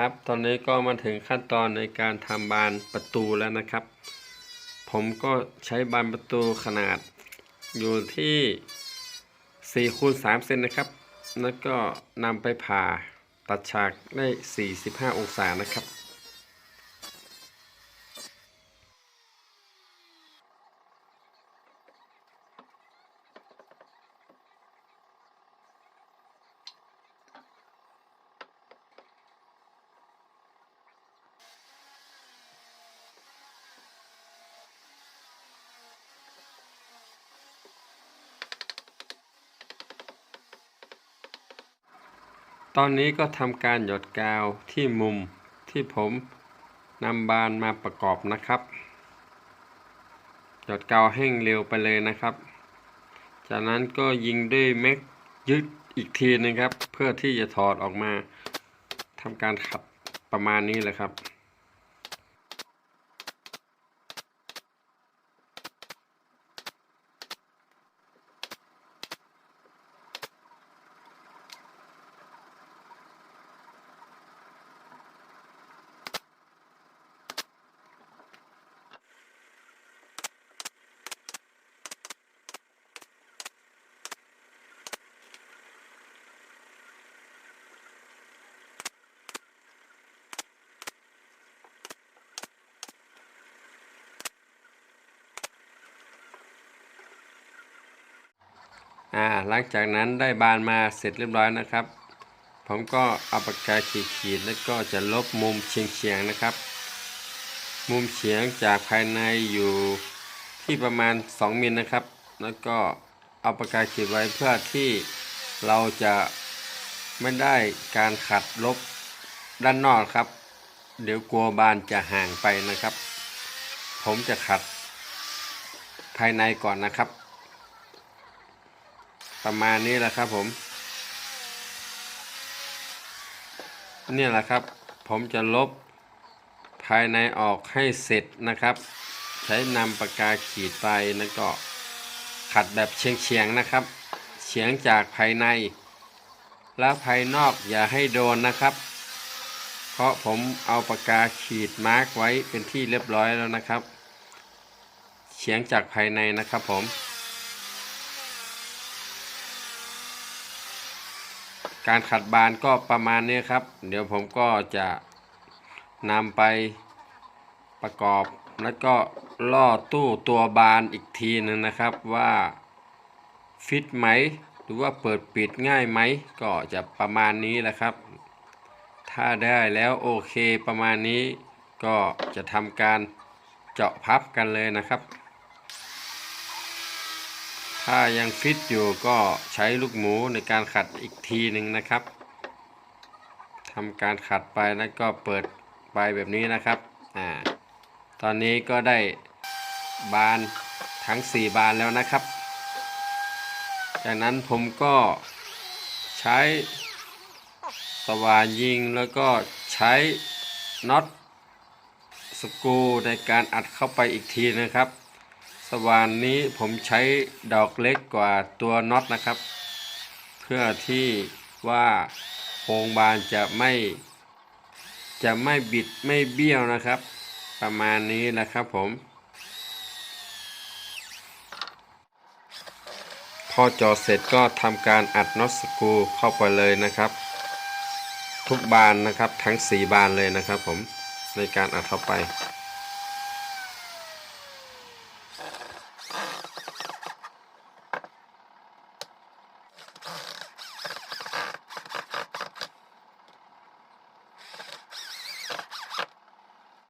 ครับ ตอนนี้ก็มาถึงขั้นตอนในการทำบานประตูแล้วนะครับ ผมก็ใช้บานประตูขนาด อยู่ที่4คูณ3เซนนะครับ แล้วก็นำไปผ่าตัดฉากได้ 45 องศานะครับ ตอนนี้ก็ทำการหยดกาวที่มุมที่ผมนำบานมาประกอบนะครับ หยดกาวแห้งเร็วไปเลยนะครับ จากนั้นก็ยิงด้วยแม็กยึดอีกทีนึงครับ เพื่อที่จะถอดออกมาทำการขัดประมาณนี้แหละครับ อ่าหลังจากนั้นได้บานมาเสร็จเรียบร้อยนะครับ ผมก็เอาปากกาขีดๆแล้วก็จะลบมุมเฉียงๆนะครับ มุมเฉียงจากภายในอยู่ที่ประมาณ 2มิลนะครับ แล้วก็เอาปากกาขีดไว้เพื่อที่เราจะไม่ได้การขัดลบด้านนอกครับ เดี๋ยวกลัวบานจะห่างไปนะครับ ผมจะขัดภายในก่อนนะครับ ประมาณนี้แหละครับผมเนี่ยแหละครับ ผมจะลบภายในออกให้เสร็จนะครับ ใช้นำปากกาขีดไปแล้วก็ขัดแบบเฉียงๆนะครับ เฉียงจากภายใน แล้วภายนอกอย่าให้โดนนะครับ เพราะผมเอาปากกาขีดมาร์กไว้เป็นที่เรียบร้อยแล้วนะครับ เฉียงจากภายในนะครับผม การขัดบานก็ประมาณนี้ครับ เดี๋ยวผมก็จะนำไปประกอบแล้วก็ล่อตู้ตัวบานอีกทีหนึ่งนะครับว่าฟิตไหม หรือว่าเปิดปิดง่ายไหม ก็จะประมาณนี้แหละครับ ถ้าได้แล้วโอเคประมาณนี้ก็จะทำการเจาะพับกันเลยนะครับ ถ้ายังฟิตอยู่ก็ใช้ลูกหมูในการขัดอีกทีหนึ่งนะครับทำการขัดไปแล้วก็เปิดไปแบบนี้นะครับอ่าตอนนี้ก็ได้บานทั้ง 4 บานแล้วนะครับ จากนั้นผมก็ใช้สว่านยิงแล้วก็ใช้น็อตสกูในการอัดเข้าไปอีกทีนะครับ สว่านนี้ผมใช้ดอกเล็กกว่าตัวน็อตนะครับ เพื่อที่ว่าโครงบานจะไม่ จะไม่บิดไม่เบี้ยวนะครับ ประมาณนี้แหละครับผม พอจอเสร็จก็ทำการอัดน็อตสกรูเข้าไปเลยนะครับ ทุกบานนะครับทั้ง 4 บานเลยนะครับผมในการอัดเข้าไป